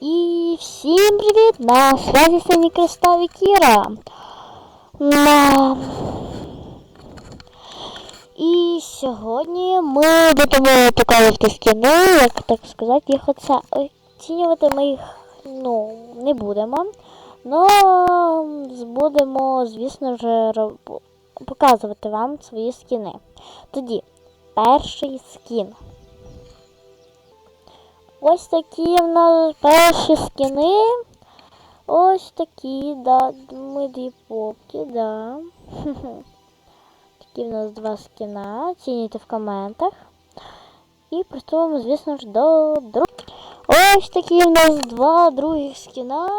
І всім привіт! На связі Сині Кристал і Кіра. На... І сьогодні ми будемо показувати скини, як так сказати, їх оце оцінювати ми їх ну, не будемо. Но будемо, звісно роб- показувати вам свої скини. Тоді, перший скін. Ось такі в нас перші скини. Ось такі, да, ми дві попки, да. Такі в нас два скіна. Оцінюйте в коментах. І приступимо, звісно ж, до друг. Ось такі в нас два других скіна.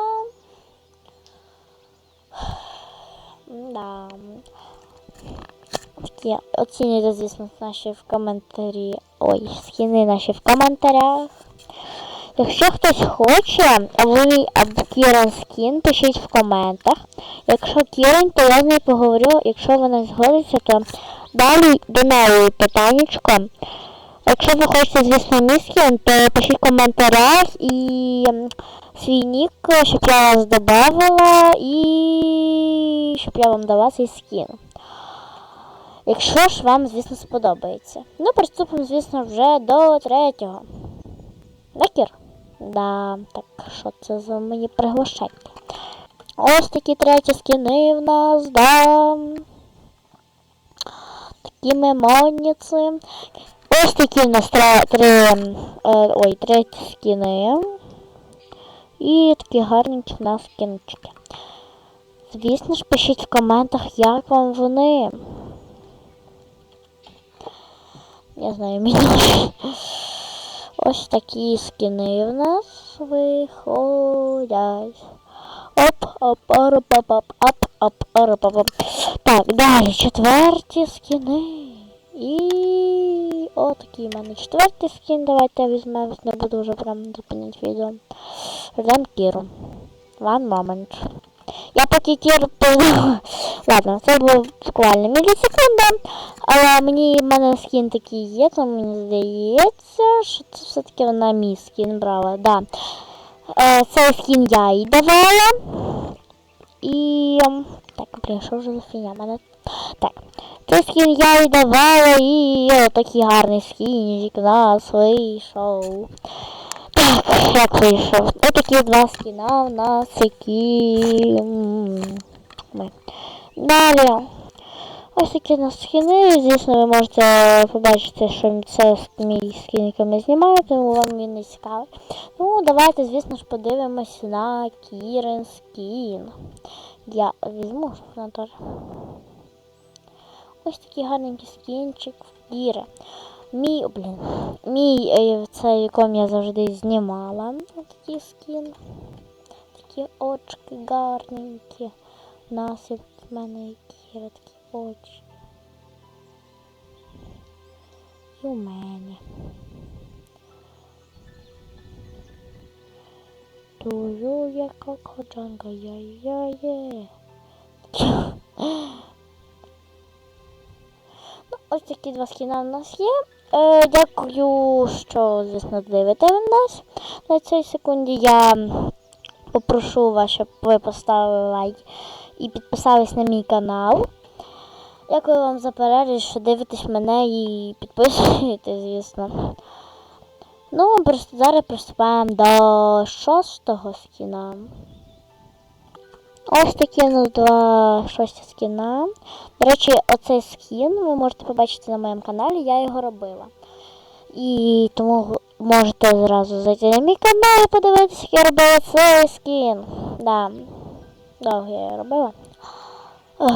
Да. Такі оцінюйте, звісно, наші в коментарі. Ой, скіни наші в коментарях. Якщо хтось хоче, мій або Кірон скін, пишіть в коментах. Якщо Кірон, то я з нею поговорю. Якщо вона згодиться, то далі до неї питаннячко. Якщо ви хочете, звісно, мій то пишіть в коментарях і свій нік, щоб я вас додавала і щоб я вам дала цей скін. Якщо ж вам, звісно, сподобається. Ну, приступимо, звісно, вже до третього. Накір. Да, так що це за мої приглашення? Ось такі треті скини в нас, да. Такі мемонниці. Ось такі в нас три, е, ой, треті скини. І такі гарненькі в нас скінчики. Звісно ж, пишіть в коментах, як вам вони. Я знаю, мені. Ось такі скини в нас виходять. Оп, оп, оп, оп, оп, оп, оп, оп, оп, оп. Так, далі четверті скини. І отакий в мене четвертий скін. Давайте візьмемо, не буду вже прям зупиняти відео. Ждем Кіру. One moment. Я поки Кіру пила. Ладно, це було буквально мілісекунда. Але мені в мене скін такий є, то мені здається, що це все-таки вона мій скін брала. Да. Е, цей скін я їй давала. І. ем, Так, блін, що вже за фігня? в Мене... Так. Цей скін я їй давала і такий гарний скінчик у нас вийшов. Як вийшов? Ось такі два скіна у нас, які. Далі. Ось такі у нас скіни. Звісно, ви можете побачити, що це мій скін, який ми знімаємо, тому вам він не цікавий. Ну, давайте, звісно ж, подивимось на Кірен скін. Я візьму на теж. Ось такий гарненький скінчик в Кіри. Мій, блін, мій, е, це якому я завжди знімала. Такий скін. Такі очки гарненькі. У нас в мене і Кіра такі очі. І у мене. Тую я как ходжанка, я-я-є. Ось такі два скіна у нас є. Е, дякую, що, звісно, дивите нас. На цій секунді я попрошу вас, щоб ви поставили лайк і підписались на мій канал. Дякую вам за перегляд, що дивитесь мене і підписуєте, звісно. Ну, просто зараз приступаємо до шостого скіна. Ось такі у нас два шості скіна. До речі, оцей скін ви можете побачити на моєму каналі, я його робила. І тому можете зразу зайти на мій канал і подивитися, як я робила цей скін. Да. Довго я його робила. Ой.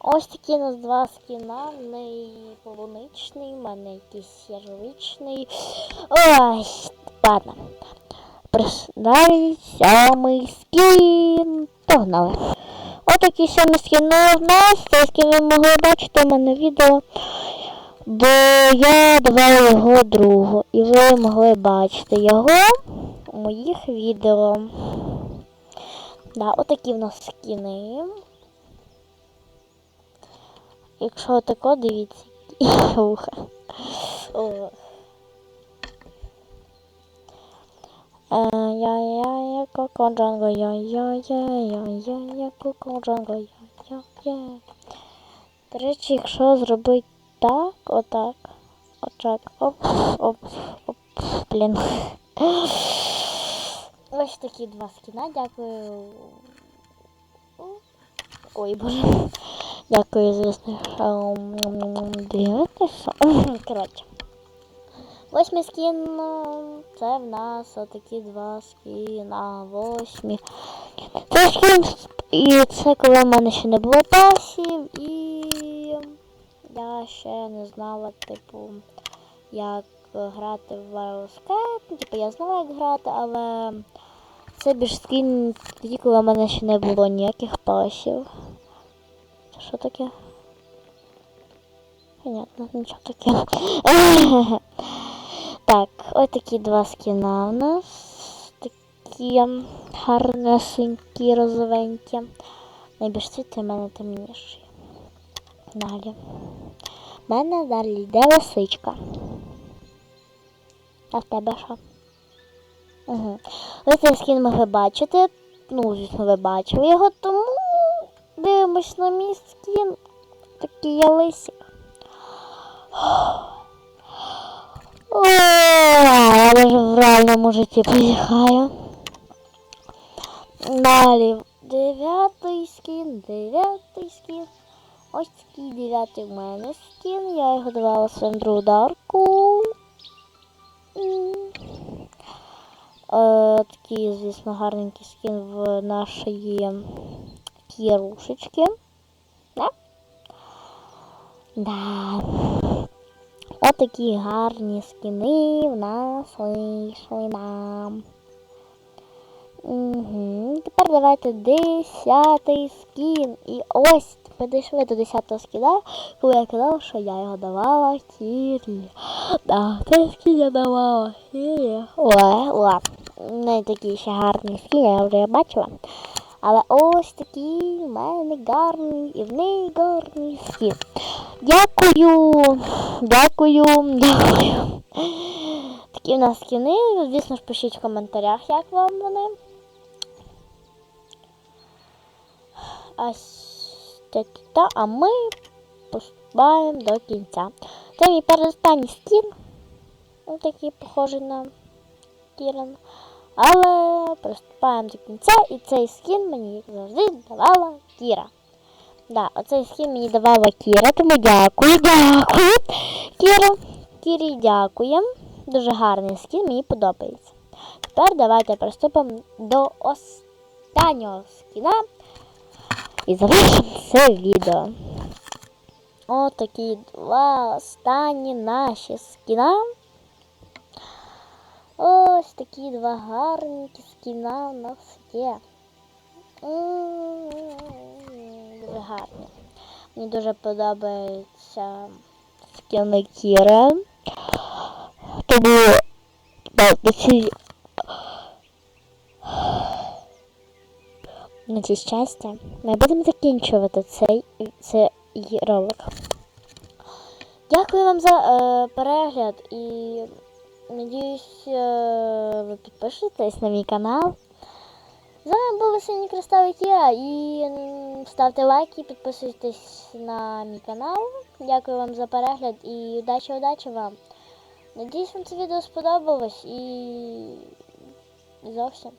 Ось такі у нас два скіна. В неї полуничний, в мене якийсь ярличний. Ой, ладно. Далі сьомий скін. Погнали. Отакий сьомий скін у нас. Цей скін ви могли бачити у мене відео. Бо я давала його другу. І ви могли бачити його у моїх відео. Да, отакі в нас скіни. Якщо тако, дивіться, вуха. Я-я-я, коко джанго, я-я-я-я-я-я, коко джанго, я-я-я. До речі, якщо зробити так, отак, отак, оп, оп, оп, блін. Ось такі два скіна, дякую. Ой, боже. Дякую, звісно, що дивитеся. Коротше. Восьмий скін, це в нас отакі два скіна. Восьмі. Це скін, і це коли в мене ще не було пасів, і я ще не знала, типу, як грати в Wireless Ну, Типу, я знала, як грати, але це більш скін тоді, коли в мене ще не було ніяких пасів. Що таке? Понятно, нічого таке. Так, ось такі два скіна у нас. Такі гарнесенькі, розовенькі. Найбільш світлий в мене темніший. Далі. У мене далі йде лисичка. А в тебе що? Угу. Ось цей скін могли бачити. Ну, звісно, ви бачили його, тому дивимось на мій скін. Такий я лисик. Реальному житті позіхаю. Далі. Дев'ятий скін, дев'ятий скін. Ось такий дев'ятий в мене скін. Я його давала своєму другу Дарку. Е, такий, звісно, гарненький скін в нашої кірушечки. Да? Да. Отакі гарні скіни в нас вийшли нам. Угу. Тепер давайте десятий скін. І ось підійшли до десятого скіна, коли я казала, що я його давала Кірі. Да, цей скін я давала Кірі. Ой, ой. Не такий ще гарний скін, я вже бачила. Але ось такий в мене гарний і в неї гарний скін. Дякую, дякую, дякую. Такі у нас скіни. Звісно ж, пишіть в коментарях, як вам вони. А, с- та- а ми поступаємо до кінця. Це мій переостанній скін. Ось такий похожий на Кіран. Але приступаємо до кінця, і цей скін мені завжди давала Кіра. Да, оцей скін мені давала Кіра, тому дякую, дякую. Кіра, Кірі дякуємо. Дуже гарний скін, мені подобається. Тепер давайте приступимо до останнього скіна. І завершимо це відео. Отакі два останні наші скіна. Ось такі два гарненькі скіна у нас є. Дуже гарні. Мені дуже подобається скіни Кіра. Тому на ці щастя ми будемо закінчувати цей, цей ролик. Дякую вам за е, перегляд і надіюсь, е, ви підпишетесь на мій канал. З вами були Сині Кристал і Кіра і ставте лайки, підписуйтесь на мій канал. Дякую вам за перегляд і удачі, удачі вам. Надіюсь, вам це відео сподобалось і і зовсім.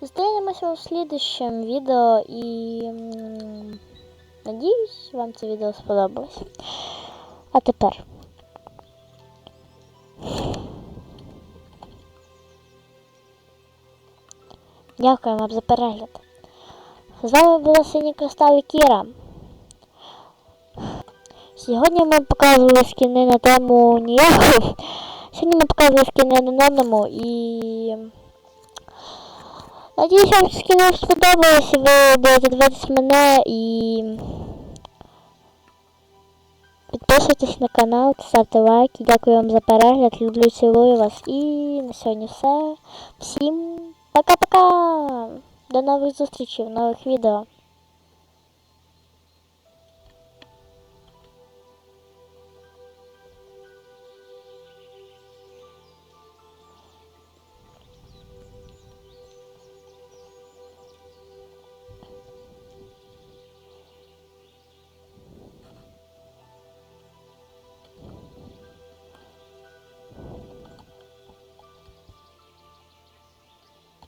Зустрінемося у слідущем відео і надіюсь, вам це відео сподобалось. А тепер. Дякую вам за перегляд. З вами була Синя Кристал і Кіра. Сьогодні ми показували скіни на тему ніяку. Сьогодні ми показували скіни на одному і. Надіюсь, вам скіни сподобалось, ви будете дивитися мене і. Підписуйтесь на канал, ставте лайки. Дякую вам за перегляд. Люблю, цілую вас. І на сьогодні все. Всім пока-пока! До нових зустрічей в нових відео.